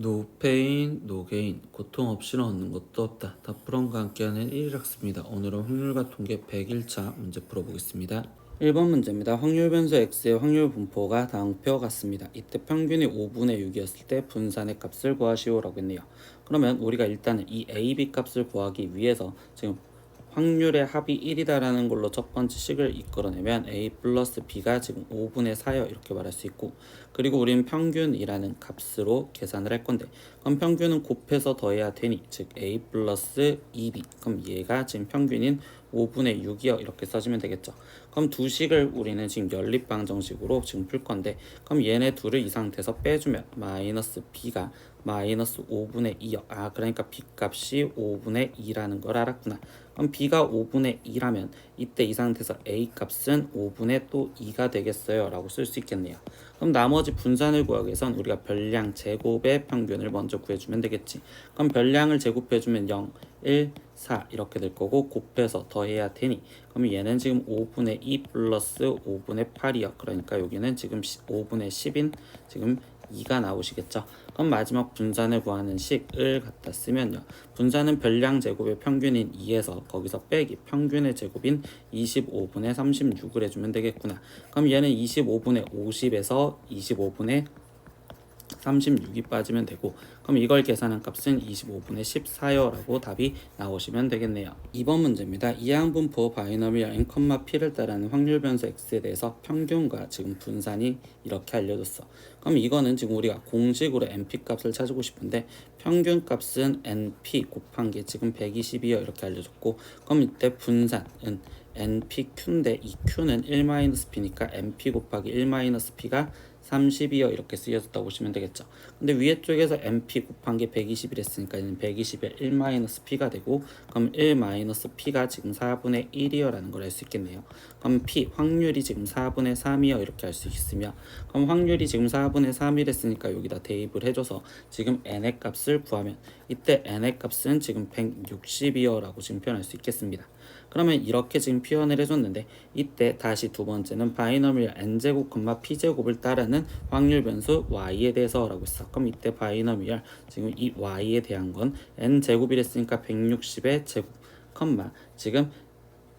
노페인, 노게인, 고통 없이는 얻는 것도 없다. 다프론과 함께하는 1일 학습니다. 오늘은 확률과 통계 100일차 문제 풀어보겠습니다. 1번 문제입니다. 확률 변수 x의 확률 분포가 다음표 같습니다. 이때 평균이 5분의 6이었을 때 분산의 값을 구하시오라고 했네요. 그러면 우리가 일단은 이 a, b 값을 구하기 위해서 지금 확률의 합이 1이다라는 걸로 첫 번째 식을 이끌어내면 a 플러스 b가 지금 5분의 4여 이렇게 말할 수 있고 그리고 우리는 평균이라는 값으로 계산을 할 건데 그럼 평균은 곱해서 더해야 되니 즉 a 플러스 2b 그럼 얘가 지금 평균인 5분의 6이요. 이렇게 써주면 되겠죠. 그럼 두 식을 우리는 지금 연립방정식으로 지금 풀 건데 그럼 얘네 둘을 이 상태에서 빼주면 마이너스 b가 마이너스 5분의 2요 아 그러니까 b 값이 5분의 2라는 걸 알았구나. 그럼 b가 5분의 2라면 이때 이 상태에서 a 값은 5분의 또 2가 되겠어요? 라고 쓸 수 있겠네요. 그럼 나머지 분산을 구하기 위해선 우리가 별량 제곱의 평균을 먼저 구해주면 되겠지. 그럼 별량을 제곱해주면 0, 1, 4 이렇게 될 거고 곱해서 더해야 되니. 그럼 얘는 지금 5분의 2 플러스 5분의 8이요 그러니까 여기는 지금 5분의 10인 지금 2가 나오시겠죠? 그럼 마지막 분산을 구하는 식을 갖다 쓰면요. 분산은 별량 제곱의 평균인 2에서 거기서 빼기. 평균의 제곱인 25분의 36을 해주면 되겠구나. 그럼 얘는 25분의 50에서 25분의 36이 빠지면 되고 그럼 이걸 계산한 값은 25분의 14여라고 답이 나오시면 되겠네요. 2번 문제입니다. 이항분포 바이너미얼 n, p를 따르는 확률 변수 x에 대해서 평균과 지금 분산이 이렇게 알려줬어. 그럼 이거는 지금 우리가 공식으로 np 값을 찾고 싶은데 평균 값은 np 곱한 게 지금 120이요 이렇게 알려줬고 그럼 이때 분산은 npq인데 이 q는 1-p니까 np 곱하기 1-p가 30이요 이렇게 쓰여졌다고 보시면 되겠죠. 근데 위에 쪽에서 np 곱한 게 120이랬으니까 얘는 120에 1-p가 되고 그럼 1-p가 지금 4분의 1이요라는 걸 알 수 있겠네요. 그럼 p 확률이 지금 4분의 3이요 이렇게 할수 있으며 그럼 확률이 지금 4분의 3이랬으니까 여기다 대입을 해줘서 지금 n의 값을 구하면 이때 n의 값은 지금 160이요라고 지금 표현할 수 있겠습니다. 그러면 이렇게 지금 표현을 해줬는데 이때 다시 두 번째는 바이너미얼 n제곱, p제곱을 따르는 확률 변수 y에 대해서 라고 했어. 그럼 이때 바이너미얼 지금 이 y에 대한 건 n제곱이랬으니까 160의 제곱, 컴마 지금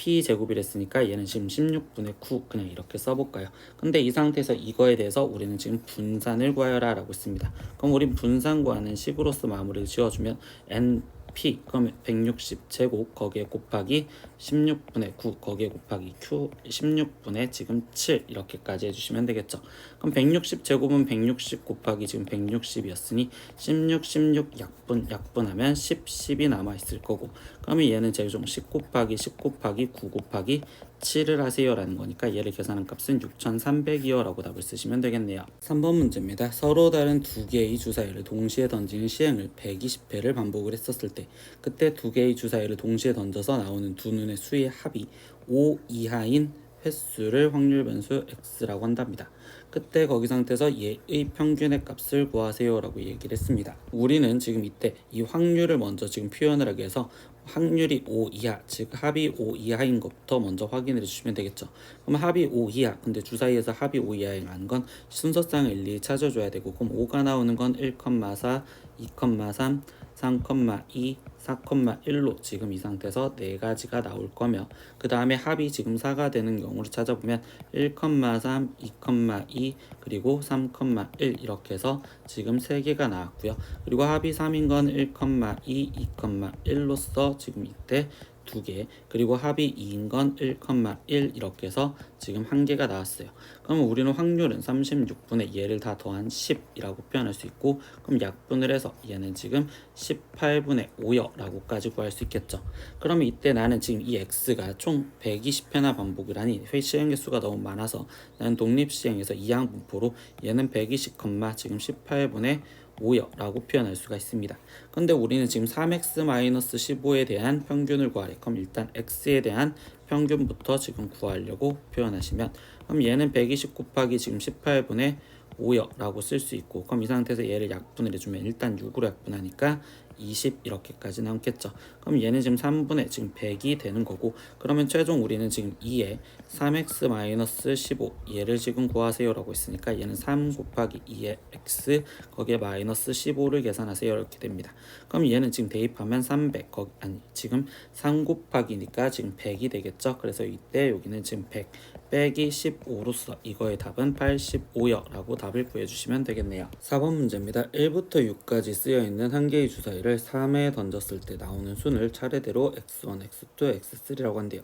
p 제곱이랬으니까 얘는 지금 16분의 9 그냥 이렇게 써볼까요? 근데 이 상태에서 이거에 대해서 우리는 지금 분산을 구하여라 라고 했습니다. 그럼 우린 분산 구하는 식으로서 마무리를 지어주면 n p 그러면 160 제곱 거기에 곱하기 16분의 9 거기에 곱하기 q 16분의 지금 7 이렇게까지 해주시면 되겠죠. 그럼 160 제곱은 160 곱하기 지금 160이었으니 16 16 약분 약분하면 10 10이 남아 있을 거고 그러면 얘는 제종 10 곱하기 10 곱하기 9 곱하기 7을 하세요라는 거니까 얘를 계산한 값은 6300이요라고 답을 쓰시면 되겠네요. 3번 문제입니다. 서로 다른 두 개의 주사위를 동시에 던지는 시행을 120회를 반복을 했었을 때 그때 두 개의 주사위를 동시에 던져서 나오는 두 눈의 수의 합이 5 이하인 횟수를 확률 변수 x라고 한답니다. 그때 거기 상태에서 얘의 평균의 값을 구하세요라고 얘기를 했습니다. 우리는 지금 이때 이 확률을 먼저 지금 표현을 하기 위해서 확률이 5 이하, 즉 합이 5 이하인 것부터 먼저 확인해 주시면 되겠죠. 그럼 합이 5 이하, 근데 주사위에서 합이 5 이하인 건 순서상 일일이 찾아줘야 되고 그럼 5가 나오는 건 1,4, 2,3, 3,2, 4,1로 지금 이 상태에서 네 가지가 나올 거며 그 다음에 합이 지금 4가 되는 경우를 찾아보면 1,3, 2,2 그리고 3,1 이렇게 해서 지금 세 개가 나왔고요. 그리고 합이 3인 건 1,2, 2,1로서 지금 이때 두 개, 그리고 합이 2인 건 1,1 이렇게 해서 지금 한 개가 나왔어요. 그러면 우리는 확률은 36분의 얘를 다 더한 10이라고 표현할 수 있고, 그럼 약분을 해서 얘는 지금 18분의 5여라고까지 구할 수 있겠죠. 그러면 이때 나는 지금 이 x가 총 120회나 반복을 하니 회 시행 개수가 너무 많아서 나는 독립 시행에서 이항 분포로 얘는 120, 지금 18분의 5여라고 표현할 수가 있습니다. 근데 우리는 지금 3x-15에 대한 평균을 구하래. 그럼 일단 x에 대한 평균부터 지금 구하려고 표현하시면 그럼 얘는 120 곱하기 지금 18분의 5여라고 쓸 수 있고 그럼 이 상태에서 얘를 약분을 해주면 일단 6으로 약분하니까 20 이렇게까지 남겠죠. 그럼 얘는 지금 3분의 지금 100이 되는 거고 그러면 최종 우리는 지금 2에 3x 마이너스 15 얘를 지금 구하세요 라고 했으니까 얘는 3 곱하기 2의 x 거기에 마이너스 15를 계산하세요 이렇게 됩니다. 그럼 얘는 지금 대입하면 300 거기 아니 지금 3 곱하기니까 지금 100이 되겠죠. 그래서 이때 여기는 지금 100 빼기 15로서 이거의 답은 85여 라고 답을 구해주시면 되겠네요. 4번 문제입니다. 1부터 6까지 쓰여있는 한 개의 주사위를 3에 던졌을 때 나오는 순을 차례대로 x1, x2, x3라고 한대요.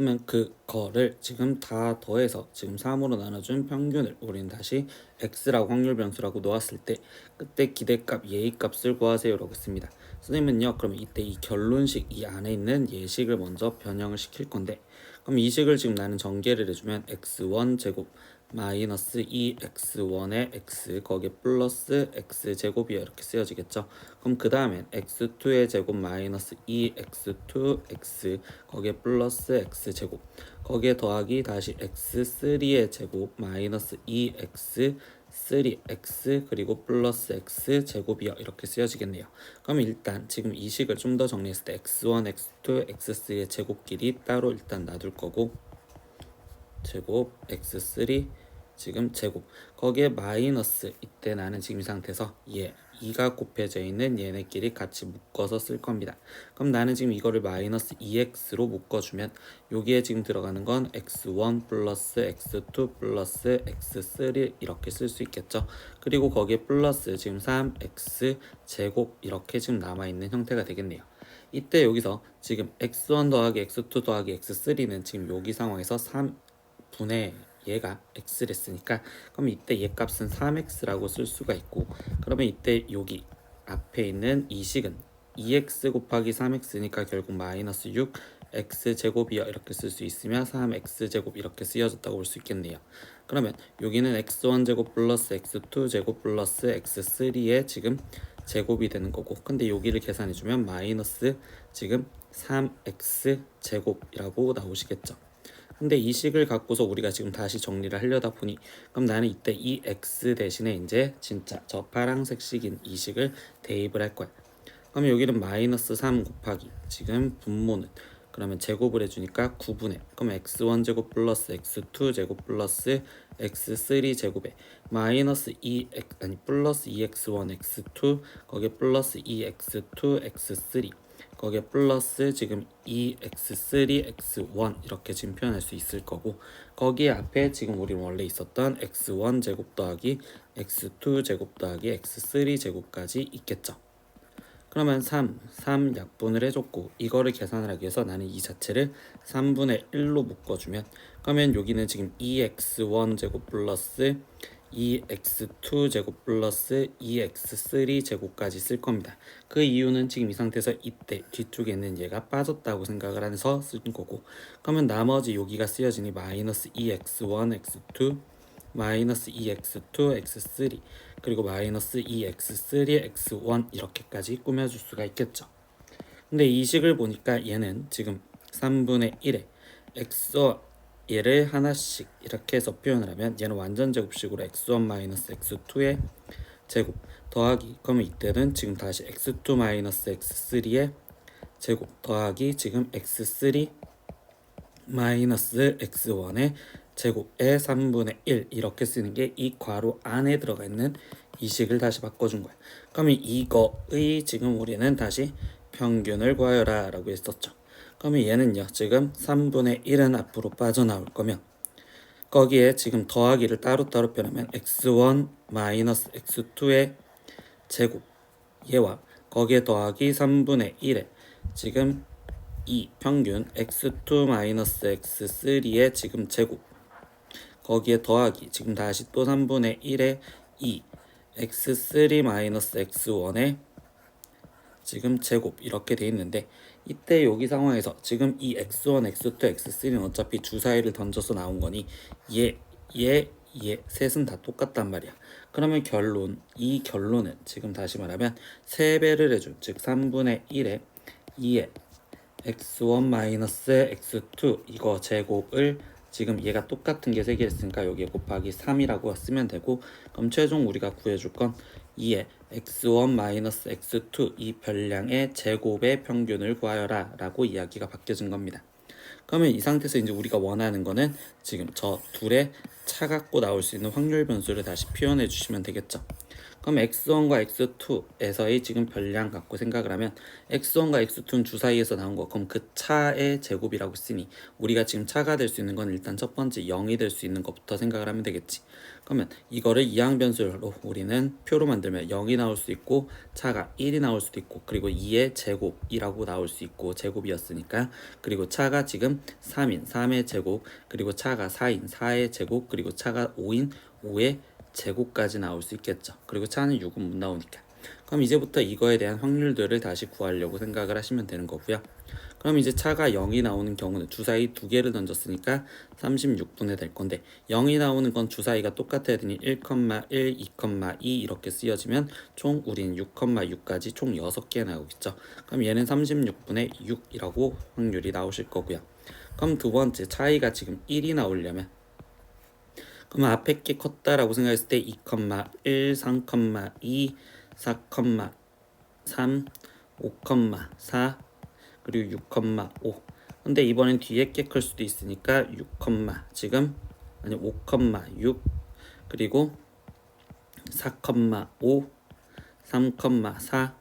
그러면 그거를 지금 다 더해서 지금 3으로 나눠준 평균을 우리는 다시 x라고 확률 변수라고 놓았을 때 그때 기대값 예의 값을 구하세요라고 했습니다. 선생님은요 그러면 이때 이 결론식 이 안에 있는 예식을 먼저 변형을 시킬 건데 그럼 이 식을 지금 나는 전개를 해주면 x1 제곱 마이너스 2x1의 x 거기에 플러스 x 제곱이야 이렇게 쓰여지겠죠. 그럼 그 다음엔 x2의 제곱 마이너스 2x2 x 거기에 플러스 x 제곱 거기에 더하기 다시 x3의 제곱 마이너스 2x 3x 그리고 플러스 x 제곱이요 이렇게 쓰여지겠네요. 그럼 일단 지금 이 식을 좀 더 정리했을 때 x1, x2, x3의 제곱끼리 따로 일단 놔둘 거고 제곱 x3 지금 제곱 거기에 마이너스 이때 나는 지금 이 상태에서 얘 2가 곱해져 있는 얘네끼리 같이 묶어서 쓸 겁니다. 그럼 나는 지금 이거를 마이너스 2x로 묶어주면 여기에 지금 들어가는 건 x1 플러스 x2 플러스 x3 이렇게 쓸 수 있겠죠. 그리고 거기에 플러스 지금 3x 제곱 이렇게 지금 남아있는 형태가 되겠네요. 이때 여기서 지금 x1 더하기 x2 더하기 x3는 지금 여기 상황에서 3분의 얘가 x랬으니까 그럼 이때 얘 값은 3x라고 쓸 수가 있고 그러면 이때 여기 앞에 있는 이 식은 2x 곱하기 3x니까 결국 마이너스 6 x 제곱이야 이렇게 쓸 수 있으며 3x 제곱 이렇게 쓰여졌다고 볼 수 있겠네요. 그러면 여기는 x1 제곱 플러스 x2 제곱 플러스 x3의 지금 제곱이 되는 거고 근데 여기를 계산해 주면 마이너스 지금 3x 제곱이라고 나오시겠죠. 근데 이 식을 갖고서 우리가 지금 다시 정리를 하려다 보니 그럼 나는 이때 이 x 대신에 이제 진짜 저 파란색 식인 이 식을 대입을 할 거야. 그럼 여기는 마이너스 3 곱하기 지금 분모는 그러면 제곱을 해주니까 9분의 그럼 x1 제곱 플러스 x2 제곱 플러스 x3 제곱에 마이너스 2x 아니 플러스 2x1 x2 거기에 플러스 2x2 x3 거기에 플러스 지금 2x3 x1 이렇게 지금 표현할 수 있을 거고 거기 앞에 지금 우리 원래 있었던 x1 제곱 더하기 x2 제곱 더하기 x3 제곱까지 있겠죠. 그러면 3, 3 약분을 해줬고 이거를 계산을 하기 위해서 나는 이 자체를 3분의 1로 묶어주면 그러면 여기는 지금 2x1 제곱 플러스 2x2 제곱 플러스 2x3 제곱까지 쓸 겁니다. 그 이유는 지금 이 상태에서 이때 뒤쪽에 있는 얘가 빠졌다고 생각을 해서 쓴 거고 그러면 나머지 여기가 쓰여지니 마이너스 2x1 x2 마이너스 2x2 x3 그리고 마이너스 2x3 x1 이렇게까지 꾸며줄 수가 있겠죠. 근데 이 식을 보니까 얘는 지금 3분의 1에 x 얘를 하나씩 이렇게 해서 표현을 하면 얘는 완전 제곱식으로 x1 마이너스 x2의 제곱 더하기 그러면 이때는 지금 다시 x2 마이너스 x3의 제곱 더하기 지금 x3 마이너스 x1의 제곱의 3분의 1 이렇게 쓰는 게 이 괄호 안에 들어가 있는 이 식을 다시 바꿔준 거야. 그러면 이거의 지금 우리는 다시 평균을 구하여라 라고 했었죠. 그러면 얘는요 지금 3분의 1은 앞으로 빠져나올 거면 거기에 지금 더하기를 따로따로 표현하면 x1 마이너스 x2의 제곱 얘와 거기에 더하기 3분의 1에 지금 2 평균 x2 마이너스 x3의 지금 제곱 거기에 더하기 지금 다시 또 3분의 1에 2 x3 마이너스 x1의 지금 제곱 이렇게 돼 있는데 이때 여기 상황에서 지금 이 x1, x2, x3는 어차피 주사위를 던져서 나온 거니 얘, 얘, 얘 셋은 다 똑같단 말이야. 그러면 결론, 이 결론은 지금 다시 말하면 3배를 해준 즉 3분의 1에 2에 x1 마이너스 x2 이거 제곱을 지금 얘가 똑같은 게 3개 있으니까 여기에 곱하기 3이라고 쓰면 되고 그럼 최종 우리가 구해줄 건 2의 x1 x2 이 별량의 제곱의 평균을 구하여라 라고 이야기가 바뀌어진 겁니다. 그러면 이 상태에서 이제 우리가 원하는 거는 지금 저 둘의 차 갖고 나올 수 있는 확률 변수를 다시 표현해 주시면 되겠죠. 그럼 x1과 x2에서의 지금 별량 갖고 생각을 하면 x1과 x2는 주사위에서 나온 거 그럼 그 차의 제곱이라고 쓰니 우리가 지금 차가 될 수 있는 건 일단 첫 번째 0이 될 수 있는 것부터 생각을 하면 되겠지. 그러면 이거를 이항 변수로 우리는 표로 만들면 0이 나올 수 있고 차가 1이 나올 수도 있고 그리고 2의 제곱이라고 나올 수 있고 제곱이었으니까 그리고 차가 지금 3인 3의 제곱 그리고 차가 4인 4의 제곱 그리고 차가 5인 5의 제곱까지 나올 수 있겠죠. 그리고 차는 6은 못 나오니까. 그럼 이제부터 이거에 대한 확률들을 다시 구하려고 생각을 하시면 되는 거고요. 그럼 이제 차가 0이 나오는 경우는 주사위 두 개를 던졌으니까 36분의 될 건데 0이 나오는 건 주사위가 똑같아야 되니 1,1, 2,2 이렇게 쓰여지면 총 우린 6,6까지 총 6개 나오겠죠. 그럼 얘는 36분의 6이라고 확률이 나오실 거고요. 그럼 두 번째 차이가 지금 1이 나오려면 그러면 앞에 게 컸다라고 생각했을 때 2,1, 3,2, 4,3, 5,4 그리고 6,5 근데 이번엔 뒤에 게 클 수도 있으니까 6, 지금 아니 5,6 그리고 4,5 3,4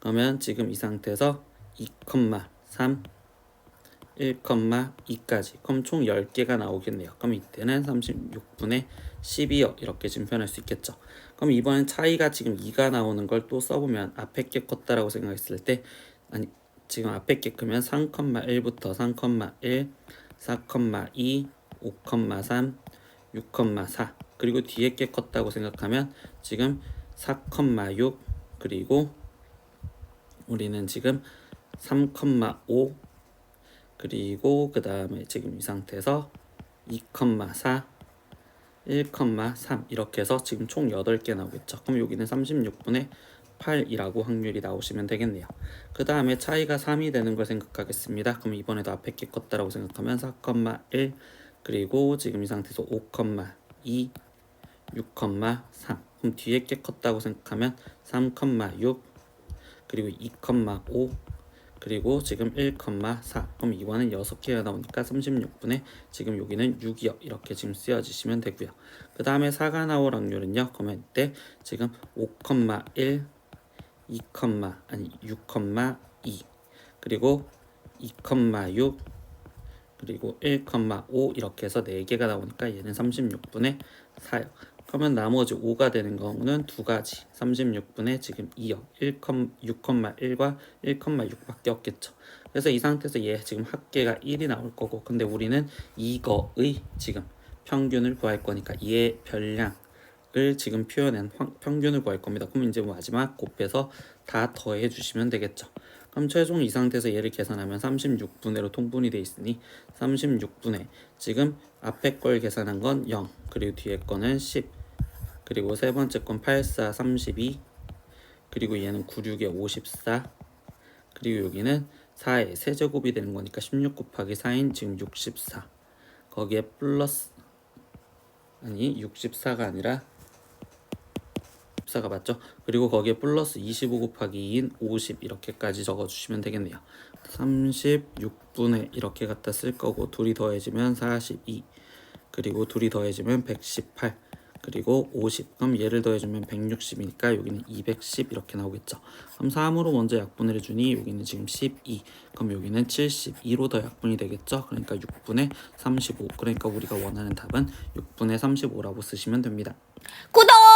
그러면 지금 이 상태에서 2,3 1,2까지 그럼 총 10개가 나오겠네요. 그럼 이때는 36분의 12여 이렇게 표현할 수 있겠죠. 그럼 이번엔 차이가 지금 2가 나오는 걸 또 써보면 앞에 게 컸다라고 생각했을 때 아니 지금 앞에 게 크면 3,1부터 3,1 4,2 5,3 6,4 그리고 뒤에 게 컸다고 생각하면 지금 4,6 그리고 우리는 지금 3,5 그리고 그 다음에 지금 이 상태에서 2,4 1,3 이렇게 해서 지금 총 8개 나오겠죠. 그럼 여기는 36분의 8이라고 확률이 나오시면 되겠네요. 그 다음에 차이가 3이 되는 걸 생각하겠습니다. 그럼 이번에도 앞에 게 컸다라고 생각하면 4,1 그리고 지금 이 상태에서 5,2 6,3 그럼 뒤에 게 컸다고 생각하면 3,6 그리고 2,5 그리고 지금 1,4 그럼 이번엔 6개가 나오니까 36분의 지금 여기는 6이요. 이렇게 지금 쓰여지시면 되고요. 그 다음에 4가 나올 확률은요. 그러면 이때 지금 5,1 2, 아니 6,2 그리고 2,6 그리고 1,5 이렇게 해서 4개가 나오니까 얘는 36분의 4요 그러면 나머지 5가 되는 경우는 두 가지. 36분의 지금 2요 6,1과 1,6밖에 없겠죠. 그래서 이 상태에서 얘 지금 합계가 1이 나올 거고 근데 우리는 이거의 지금 평균을 구할 거니까 얘 별량을 지금 표현한 황- 평균을 구할 겁니다. 그럼 이제 마지막 곱해서 다 더해 주시면 되겠죠. 그럼 최종 이 상태에서 얘를 계산하면 36분의로 통분이 돼 있으니 36분의 지금 앞에 걸 계산한 건 0 그리고 뒤에 거는 10 그리고 세 번째 건 84, 32 그리고 얘는 96에 54 그리고 여기는 4의 세제곱이 되는 거니까 16 곱하기 4인 지금 64 거기에 플러스 아니 64가 아니라 14가 맞죠? 그리고 거기에 플러스 25 곱하기 2인 50 이렇게까지 적어주시면 되겠네요. 36분의 이렇게 갖다 쓸 거고 둘이 더해지면 42 그리고 둘이 더해지면 118 그리고 50 그럼 얘를 더해주면 160이니까 여기는 210 이렇게 나오겠죠. 그럼 3으로 먼저 약분을 해주니 여기는 지금 12 그럼 여기는 72로 더 약분이 되겠죠? 그러니까 6분의 35 그러니까 우리가 원하는 답은 6분의 35라고 쓰시면 됩니다. 구독!